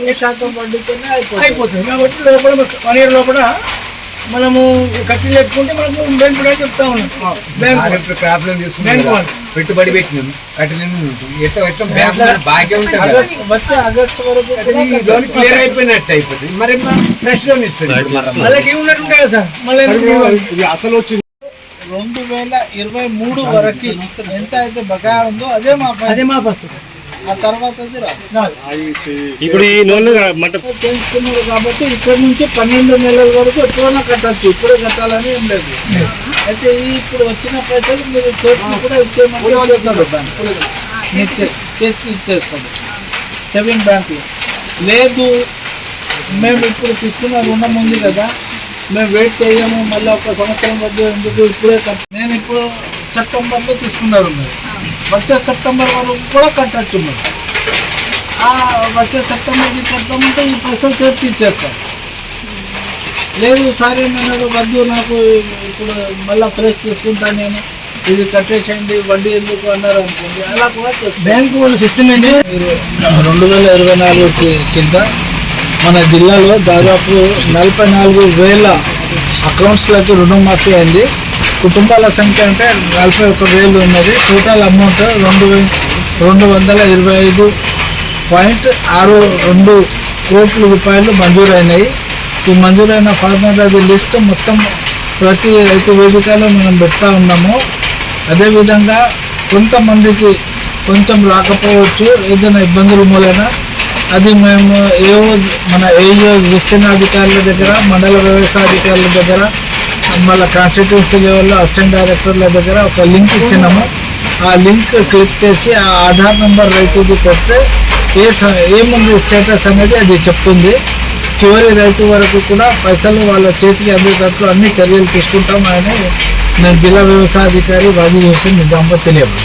నాలుగు శాతం వడ్డీతోనే అయిపోతుంది. కాబట్టి లోపల వన్ ఇయర్ లోపల మనము కట్టి లేకుంటే మనకు బ్యాంక్ కూడా చెప్తా ఉన్నాం. బ్యాంక్. పెట్టుబడి పెట్టినాం బాగా ఉంటుంది వచ్చే ఆగస్ట్ వరకు లోన్ క్లియర్ అయిపోయినట్టు అయిపోతుంది మరి ఫ్రెష్ లోన్ ఉన్నట్టుంటాయి కదా సార్? మళ్ళీ అసలు వచ్చింది. రెండు వేల ఇరవై మూడు వరకు ఎంత అయితే బకాయి ఉందో అదే మా. అదే మా పరిస్థితి. ఆ తర్వాత. ఇప్పుడు ఈ లోన్ మట తెలుసుకున్నారు కాబట్టి ఇక్కడ నుంచి పన్నెండు నెలల వరకు ఎప్పుడైనా కట్టచ్చు ఇప్పుడే కట్టాలని ఏం లేదు. అయితే ఈ ఇప్పుడు వచ్చిన పైసలు మీరు చేతికి కూడా ఇచ్చేయమంటే ఇచ్చేస్తారు బ్యాంక్ మీరు చేతికి. ఇచ్చేస్తారు సేవింగ్ బ్యాంకులో. లేదు మేము ఇప్పుడు తీసుకున్న రుణం ఉంది కదా మేము వెయిట్ చేయము మళ్ళీ ఒక సంవత్సరం వద్దు ఎందుకు ఇప్పుడే నేను ఇప్పుడు సెప్టెంబర్లో తీసుకున్నారు మీరు. వచ్చే సెప్టెంబర్ వరకు కూడా కట్టచ్చు ఆ వచ్చే సెప్టెంబర్కి కడతామంటే ఈ పైసలు చేతికి ఇచ్చేస్తాం లేదు సరే నేను వద్దు నాకు ఇప్పుడు మళ్ళీ ఫ్రెష్ తీసుకుంటా నేను. ఇది కట్టేసేయండి వడ్డీ ఎందుకు? అన్నారు అనుకోండి అలా కూడా బ్యాంక్ వాళ్ళ సిస్టమ్ ఏంటి? రెండు వేల ఇరవై నాలుగు కింద మన జిల్లాలో దాదాపు నలభై నాలుగు వేల అకౌంట్స్లకు రుణమాఫీ అయింది. కుటుంబాల సంఖ్య అంటే నలభై ఒక్క వేలు ఉన్నది. టోటల్ అమౌంట్ రెండు రెండు వందల ఇరవై ఐదు పాయింట్ ఆరు రెండు కోట్ల రూపాయలు మంజూరైనాయి. ఈ మంజూరైన ఫార్మర్ అది లిస్ట్ మొత్తం ప్రతి రైతు వేదికలో మనం పెడతా ఉన్నాము. అదేవిధంగా కొంతమందికి కొంచెం రాకపోవచ్చు ఏదైనా ఇబ్బందుల మూలన. అది మేము ఏఓ మన ఏఈఓ విస్తీర్ణాధికారుల దగ్గర మండల వ్యవసాయ అధికారుల దగ్గర మళ్ళీ కాన్స్టిట్యూన్సీ లెవెల్లో అసిస్టెంట్ డైరెక్టర్ల దగ్గర ఒక లింక్ ఇచ్చినాము. ఆ లింక్ క్లిక్ చేసి ఆ ఆధార్ నెంబర్ రైతుది కొడితే ఏ ఏముంది స్టేటస్ అనేది అది చెప్తుంది. చివరి రైతు వరకు కూడా పైసలు వాళ్ళ చేతికి అందేటట్లు అన్ని చర్యలు తీసుకుంటామని నేను జిల్లా వ్యవసాయ అధికారి వాజీ హుసేన్ నిజామాబాద్ తెలియదు